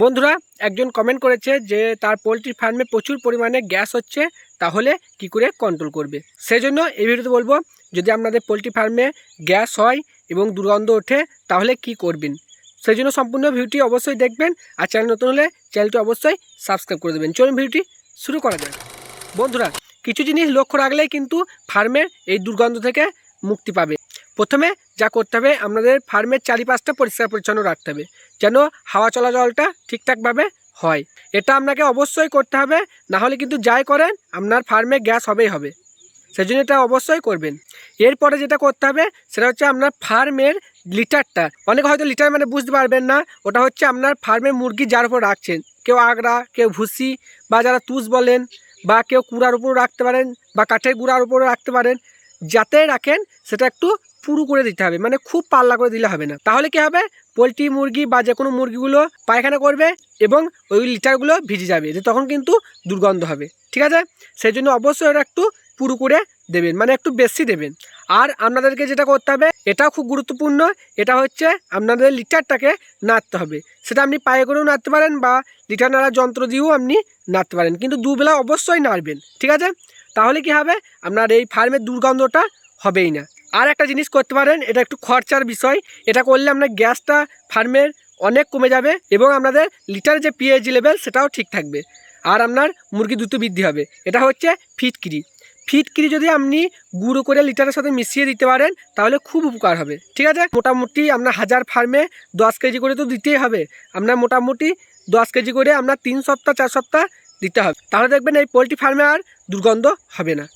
বন্ধুরা, একজন কমেন্ট করেছে যে তার পোলট্রি ফার্মে প্রচুর পরিমাণে গ্যাস হচ্ছে, তাহলে কি করে কন্ট্রোল করবে? সেই জন্য এই ভিডিওতে বলব, যদি আপনাদের পোলট্রি ফার্মে গ্যাস হয় এবং দুর্গন্ধ ওঠে, তাহলে কি করবেন? সেই জন্য সম্পূর্ণ ভিডিওটি অবশ্যই দেখবেন, আর চ্যানেল নতুন হলে চ্যানেলটি অবশ্যই সাবস্ক্রাইব করে দেবেন। চলুন ভিডিওটি শুরু করা যাক। বন্ধুরা, কিছু জিনিস লক্ষ্য রাখলেই কিন্তু ফার্মের এই দুর্গন্ধ থেকে মুক্তি পাবে। প্রথমে যা করতে হবে আপনাদের ফার্মের চারিপাশটা পরিষ্কার পরিচ্ছন্ন রাখতে হবে, যেন হাওয়া চলাচলটা ঠিকঠাকভাবে হয়। এটা আপনাকে অবশ্যই করতে হবে, না হলে কিন্তু যাই করেন, আপনার ফার্মে গ্যাস হবেই হবে। সেই জন্য এটা অবশ্যই করবেন। এরপরে যেটা করতে হবে, সেটা হচ্ছে আপনার ফার্মের লিটারটা। অনেকে হয়তো লিটার মানে বুঝতে পারবেন না, ওটা হচ্ছে আপনার ফার্মের মুরগি যার উপর রাখছেন। কেউ আগড়া কেউ ভুসি, বা যারা তুষ বলেন, বা কেউ কুড়ার উপর রাখতে পারেন, বা কাঠের গুঁড়ার উপরও রাখতে পারেন, যাতে রাখেন, সেটা একটু পুরু করে দিতে হবে মানে খুব পাল্লা করে দিলে হবে না। তাহলে কি হবে? পোলট্রি মুরগি বা যে কোনো মুরগিগুলো পায়খানা করবে এবং ওই লিটারগুলো ভিজে যাবে যে তখন কিন্তু দুর্গন্ধ হবে। ঠিক আছে? সেই জন্য অবশ্যই ওটা একটু পুরু করে দেবেন মানে একটু বেশি দেবেন। আর আপনাদেরকে যেটা করতে হবে, এটাও খুব গুরুত্বপূর্ণ, এটা হচ্ছে আপনাদের লিটারটাকে নাড়তে হবে। সেটা আপনি পায়ে করেও নাড়তে পারেন বা লিটার নাড়ার যন্ত্র দিয়েও আপনি নাড়তে পারেন, কিন্তু দুবেলা অবশ্যই নাড়বেন। ঠিক আছে? তাহলে কি হবে? আপনার এই ফার্মের দুর্গন্ধটা হবেই না। আর একটা জিনিস করতে পারেন, এটা একটু খরচার বিষয়, এটা করলে আপনার গ্যাসটা ফার্মের অনেক কমে যাবে এবং আপনাদের লিটার যে পিএইচ লেভেল সেটাও ঠিক থাকবে। আর আপনার মুরগি দ্রুত বৃদ্ধি হবে। এটা হচ্ছে ফিটকিরি। ফিটকিরি যদি আপনি গুঁড়ো করে লিটারের সাথে মিশিয়ে দিতে পারেন, তাহলে খুব উপকার হবে। ঠিক আছে? মোটামুটি আপনার হাজার ফার্মে দশ কেজি করে তো দিতেই হবে। আপনার মোটামুটি দশ কেজি করে আপনার তিন সপ্তাহ, চার সপ্তাহ দিতে হবে। তাহলে দেখবেন এই পোলট্রি ফার্মে আর দুর্গন্ধ হবে না।